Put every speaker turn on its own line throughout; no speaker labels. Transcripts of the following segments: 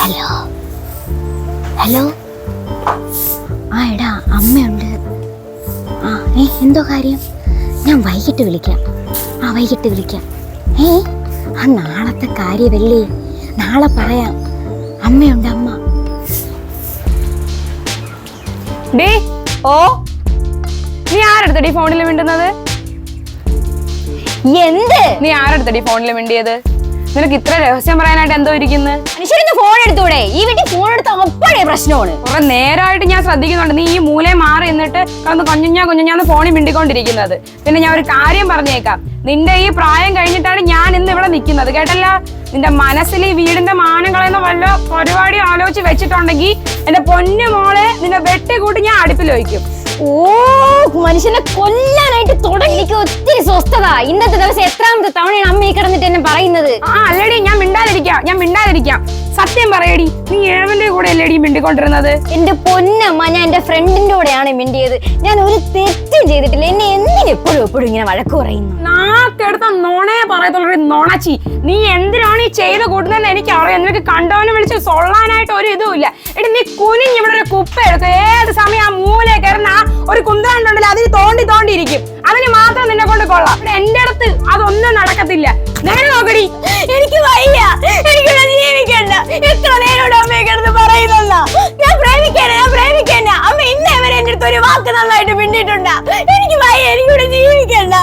Hello hello ആ എടാ അമ്മയുണ്ട്. ആ ഏ എന്തോ കാര്യം? ഞാൻ വൈകിട്ട് വിളിക്കാം. ആ വൈകിട്ട് വിളിക്കാം. ഏ ആ നാളത്തെ കാര്യമല്ലേ നാളെ പറയാം. അമ്മയുണ്ട് അമ്മ.
ഡേ ഓ നീ ആരെടുത്തടി ഫോണിൽ മിണ്ടുന്നത്?
എന്ത്?
നീ ആരെടുത്തടി ഫോണിൽ മിണ്ടിയത്? നിനക്ക് ഇത്ര രഹസ്യം പറയാനായിട്ട് എന്തോ ഇരിക്കുന്നു?
മനുഷ്യരൊന്ന് ഫോൺ എടുത്തൂടെ? ഈ വീട്ടിൽ ഫോൺ എടുത്ത അപ്പഴേ പ്രശ്നമാണ്.
കുറെ നേരമായിട്ട് ഞാൻ ശ്രദ്ധിക്കുന്നുണ്ട്. നീ ഈ മൂലയെ മാറി എന്നിട്ട് കന്ന് കുഞ്ഞുഞ്ഞാ കുഞ്ഞുഞ്ഞാന്ന് ഫോണിൽ മിണ്ടിക്കൊണ്ടിരിക്കുന്നത്. പിന്നെ ഞാൻ ഒരു കാര്യം പറഞ്ഞേക്കാം. നിന്റെ ഈ പ്രായം കഴിഞ്ഞിട്ടാണ് ഞാൻ ഇന്ന് ഇവിടെ നിൽക്കുന്നത്. കേട്ടല്ല? നിന്റെ മനസ്സിൽ ഈ വീടിന്റെ മാനം കളയുന്ന വല്ല പരിപാടി ആലോചിച്ച് വെച്ചിട്ടുണ്ടെങ്കിൽ എന്റെ പൊന്നു മോളെ നിന്നെ വെട്ടിക്കൂട്ടി ഞാൻ അടുപ്പിൽ വയ്ക്കും
ഓ മനുഷ്യനെ കൊല്ലാനായിട്ട് തുടങ്ങിക്ക്. ഒത്തിരി സ്വസ്ഥത. ഇന്നത്തെ ദിവസം എത്രാമത്തെ തവണയാണ് അമ്മ ഈ കിടന്നിട്ട് എന്നെ പറയുന്നത്?
ആ അല്ലടി ഞാൻ മിണ്ടാതിരിക്കാം ഞാൻ മിണ്ടാതിരിക്കാം. സത്യം പറയടി നീ ഏവന്റെ കൂടെ അല്ലടി മിണ്ടിക്കൊണ്ടിരുന്നത്?
എന്റെ പൊന്നമ്മ ഞാൻ എന്റെ ഫ്രണ്ടിന്റെ കൂടെയാണ് മിണ്ടിയത്. ഞാൻ ഒരു തെറ്റും ചെയ്തിട്ടില്ല. എന്നെ എന്തിനും എപ്പോഴും എപ്പോഴും ഇങ്ങനെ വഴക്ക് പറയുന്നു?
നാക്കെടുത്ത നോണേ പറയത്തുള്ളൊരു നോണച്ചി. നീ എന്തിനാണ് ഈ ചെയ്ത് കൂട്ടുന്നതെന്ന് എനിക്ക് അറിയാം നിനക്ക് കണ്ടവനെ വിളിച്ച് സൊള്ളാനായിട്ട് ഒരു ഇതും ഇല്ല. എടി നീ കുനിഞ്ഞ് ഇവിടെ ഒരു കുപ്പ എടുക്കും ഏത് സമയം ആ മൂലേ കയറുന്ന ആ ഒരു കുന്തണ്ടുണ്ടല്ലോ അതിൽ തോണ്ടി തോണ്ടിയിരിക്കും. അതിന് കൊണ്ട് കൊള്ളാം. ഇവിടെ എന്റെ അടുത്ത് അതൊന്നും നടക്കത്തില്ല. നേരെ നോക്കടി.
എനിക്ക് വയ്യ. എനിക്ക് ജീവിക്കണ്ട. എത്ര നേരോട് അമ്മയെ കിടന്ന് പറയുന്നല്ല ഞാൻ പ്രേമിക്കാനാ ഞാൻ പ്രേമിക്കാനാ അമ്മ ഇന്നേ വരെ എന്റെ അടുത്ത് ഒരു വാക്ക് നന്നായിട്ട് പിന്നിട്ടുണ്ട് എനിക്ക് വയ്യ എനിക്കിവിടെ ജീവിക്കണ്ട.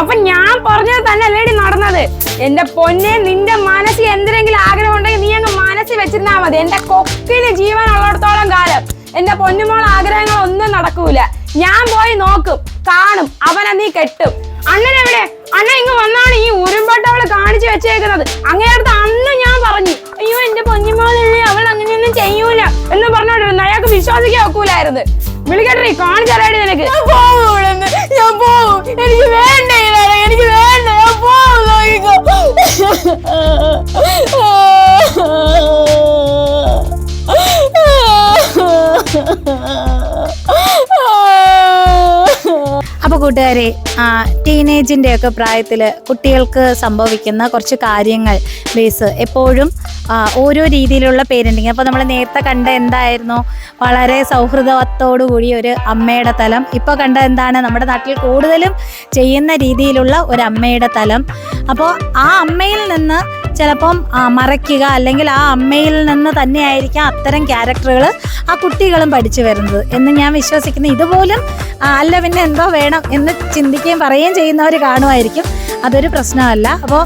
അപ്പൊ ഞാൻ പറഞ്ഞത് തന്നെ അല്ലേടി നടന്നത്? എന്റെ പൊന്നെ നിന്റെ മനസ്സിൽ എന്തിനെങ്കിലും ആഗ്രഹം ഉണ്ടെങ്കിൽ നീ അങ്ങ് മനസ്സിൽ വെച്ചിരുന്നാ മതി. എന്റെ കൊക്കിന് ജീവൻ ഉള്ളിടത്തോളം കാലം എന്റെ പൊന്നുമോൾ ആഗ്രഹങ്ങൾ ഒന്നും നടക്കൂല. ഞാൻ പോയി നോക്കും കാണും അവനെ നീ കെട്ടും. അണ്ണൻ എവിടെ? അണ്ണൻ ഇങ്ങ് വന്നാണ് ഈ ഉരുമ്പട്ട അവൾ കാണിച്ചു വെച്ചേക്കുന്നത്. അങ്ങേടുത്ത് അന്ന് ഞാൻ പറഞ്ഞു അയ്യോ എന്റെ പൊന്നുമോളല്ലേ അവൾ അങ്ങനെയൊന്നും ചെയ്യൂല എന്ന് പറഞ്ഞോണ്ടിരുന്നു അയാൾക്ക് വിശ്വസിക്കാൻ ഒക്കൂലായിരുന്നു. വിളിക്കട്ടെ കാണിച്ചറിയാടി നിനക്ക്.
ഞാൻ എനിക്ക് വേണ്ട എനിക്ക് വേണ്ട. ഞാൻ
അപ്പോൾ കൂട്ടുകാരെ ടീനേജിന്റെ ഒക്കെ പ്രായത്തിൽ കുട്ടികൾക്ക് സംഭവിക്കുന്ന കുറച്ച് കാര്യങ്ങൾ ബേസ് എപ്പോഴും ഓരോ രീതിയിലുള്ള പേരന്റിങ് അപ്പോൾ നമ്മൾ നേരത്തെ കണ്ട എന്തായിരുന്നു? വളരെ സൗഹൃദത്തോടു കൂടി ഒരു അമ്മയുടെ തലം. ഇപ്പോൾ കണ്ട എന്താണ്? നമ്മുടെ നാട്ടിൽ കൂടുതലും ചെയ്യുന്ന രീതിയിലുള്ള ഒരു അമ്മയുടെ തലം. അപ്പോൾ ആ അമ്മയിൽ നിന്ന് ചിലപ്പം മറയ്ക്കുക അല്ലെങ്കിൽ ആ അമ്മയിൽ നിന്ന് തന്നെയായിരിക്കാം അത്തരം ക്യാരക്ടറുകൾ ആ കുട്ടികളും പഠിച്ചു വരുന്നത് എന്ന് ഞാൻ വിശ്വസിക്കുന്നു. ഇതുപോലും അല്ല പിന്നെ എന്തോ വേണം എന്ന് ചിന്തിക്കുകയും പറയുകയും ചെയ്യുന്നവർ കാണുമായിരിക്കും. അതൊരു പ്രശ്നമല്ല. അപ്പോൾ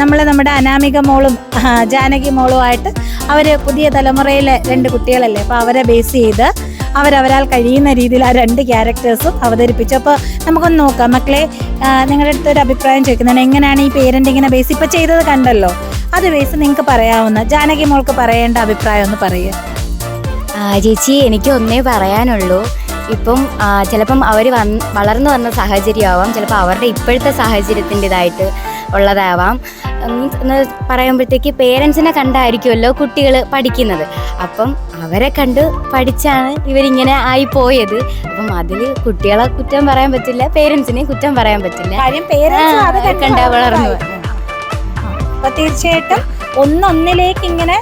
നമ്മൾ നമ്മുടെ അനാമിക മോളും ജാനകി മോളുമായിട്ട് അവർ പുതിയ തലമുറയിലെ രണ്ട് കുട്ടികളല്ലേ അപ്പോൾ അവരെ ബേസ് ചെയ്ത് അവരവരാൽ കഴിയുന്ന രീതിയിൽ ആ രണ്ട് ക്യാരക്ടേഴ്സും അവതരിപ്പിച്ചു. അപ്പോൾ നമുക്കൊന്ന് നോക്കാം. മക്കളെ നിങ്ങളുടെ അടുത്ത് ഒരു അഭിപ്രായം ചോദിക്കുന്നതാണ്. എങ്ങനെയാണ് ഈ പേരന്റിങ്ങിനെ ബേസ് ഇപ്പോൾ ചെയ്തത് കണ്ടല്ലോ? അത് ബേസ് നിങ്ങൾക്ക് പറയാവുന്ന ജാനകി മോൾക്ക് പറയേണ്ട അഭിപ്രായം ഒന്ന് പറയുക
ചേച്ചി എനിക്ക് ഒന്നേ പറയാനുള്ളൂ. ഇപ്പം ചിലപ്പം അവർ വന്ന് വളർന്നു വന്ന സാഹചര്യമാവാം. ചിലപ്പോൾ അവരുടെ ഇപ്പോഴത്തെ സാഹചര്യത്തിന്റെതായിട്ട് ഉള്ളതാവാം. എന്ന് പറയുമ്പോഴത്തേക്ക് പേരൻസിനെ കണ്ടായിരിക്കുമല്ലോ കുട്ടികൾ പഠിക്കുന്നത്. അപ്പം അവരെ കണ്ട് പഠിച്ചാണ് ഇവരിങ്ങനെ ആയി പോയത് അപ്പം അതിൽ കുട്ടികളെ കുറ്റം പറയാൻ പറ്റില്ല പേരൻസിനെയും കുറ്റം പറയാൻ പറ്റില്ല.
കണ്ട്
വളർന്നു
അപ്പൊ തീർച്ചയായിട്ടും ഒന്നൊന്നിലേക്ക് ഇങ്ങനെ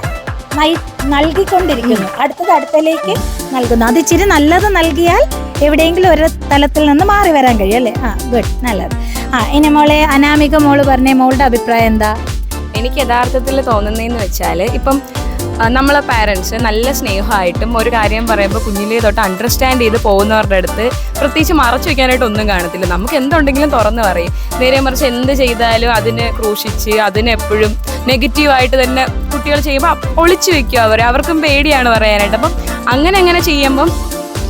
നൽകിക്കൊണ്ടിരിക്കുന്നു. അടുത്തത് അടുത്തലേക്ക് നൽകുന്നു. അത് ഇച്ചിരി നല്ലത് നൽകിയാൽ എവിടെയെങ്കിലും ഒരു തലത്തിൽ നിന്ന് മാറി വരാൻ കഴിയും അല്ലേ? ആ ഗുഡ് നല്ലത്. ആ ഇനി മോളെ അനാമിക മോൾ പറഞ്ഞേ മോളുടെ അഭിപ്രായം എന്താ?
എനിക്ക് യഥാർത്ഥത്തിൽ തോന്നുന്നതെന്ന് വെച്ചാൽ ഇപ്പം നമ്മളെ പാരൻസ് നല്ല സ്നേഹമായിട്ടും ഒരു കാര്യം പറയുമ്പോൾ കുഞ്ഞിലേ തൊട്ട് അണ്ടർസ്റ്റാൻഡ് ചെയ്ത് പോകുന്നവരുടെ അടുത്ത് പ്രത്യേകിച്ച് മറച്ചു വെക്കാനായിട്ട് ഒന്നും കാണത്തില്ല. നമുക്ക് എന്തുണ്ടെങ്കിലും തുറന്നു പറയും. നേരെ മറിച്ച് എന്ത് ചെയ്താലും അതിനെ ക്രൂശിച്ച് അതിനെപ്പോഴും നെഗറ്റീവായിട്ട് തന്നെ കുട്ടികൾ ചെയ്യുമ്പോൾ ഒളിച്ചു വെക്കും അവർ അവർക്കും പേടിയാണ് പറയാനായിട്ട്. അപ്പം അങ്ങനെ അങ്ങനെ ചെയ്യുമ്പം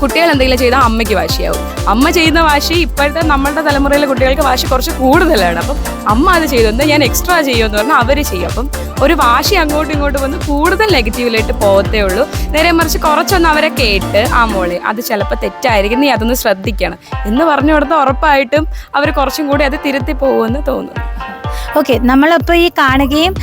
കുട്ടികൾ എന്തെങ്കിലും ചെയ്താൽ അമ്മയ്ക്ക് വാശിയാവും. അമ്മ ചെയ്യുന്ന വാശി ഇപ്പോഴത്തെ നമ്മളുടെ തലമുറയിലെ കുട്ടികൾക്ക് വാശി കുറച്ച് കൂടുതലാണ്. അപ്പം അമ്മ അത് ചെയ്തു. എന്താ ഞാൻ എക്സ്ട്രാ ചെയ്യുമെന്ന് പറഞ്ഞാൽ അവർ ചെയ്യും. അപ്പം ഒരു വാശി അങ്ങോട്ടും ഇങ്ങോട്ടും വന്ന് കൂടുതൽ നെഗറ്റീവിലായിട്ട് പോകത്തേ ഉള്ളൂ. നേരെ മറിച്ച് കുറച്ചൊന്ന് അവരെ കേട്ട് ആ മോളെ അത് ചിലപ്പോൾ തെറ്റായിരിക്കും. നീ അതൊന്ന് ശ്രദ്ധിക്കണം. എന്ന് പറഞ്ഞു കൊടുത്താൽ ഉറപ്പായിട്ടും അവർ കുറച്ചും കൂടി അത് തിരുത്തി പോകുമെന്ന് തോന്നുന്നു.
ഓക്കെ നമ്മളിപ്പോൾ ഈ കാണുകയും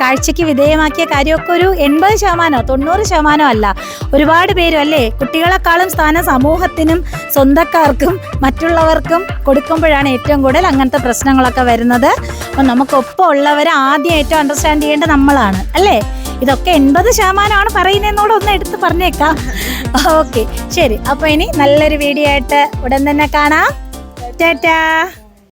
കാഴ്ചയ്ക്ക് വിധേയമാക്കിയ കാര്യമൊക്കെ ഒരു എൺപത് ശതമാനമോ തൊണ്ണൂറ് ശതമാനമോ അല്ല. ഒരുപാട് പേരും അല്ലേ കുട്ടികളെക്കാളും സ്ഥാനം സമൂഹത്തിനും സ്വന്തക്കാർക്കും മറ്റുള്ളവർക്കും കൊടുക്കുമ്പോഴാണ് ഏറ്റവും കൂടുതൽ അങ്ങനത്തെ പ്രശ്നങ്ങളൊക്കെ വരുന്നത്. അപ്പം നമുക്കൊപ്പം ഉള്ളവരെ ആദ്യം ഏറ്റവും അണ്ടർസ്റ്റാൻഡ് ചെയ്യേണ്ടത് നമ്മളാണ് അല്ലേ? ഇതൊക്കെ എൺപത് ശതമാനമാണ് പറയുന്നതെന്നോട് ഒന്ന് എടുത്ത് പറഞ്ഞേക്കാം. ഓക്കെ ശരി. അപ്പോൾ ഇനി നല്ലൊരു വീഡിയോ ആയിട്ട് ഉടൻ തന്നെ കാണാം. ടാറ്റാ.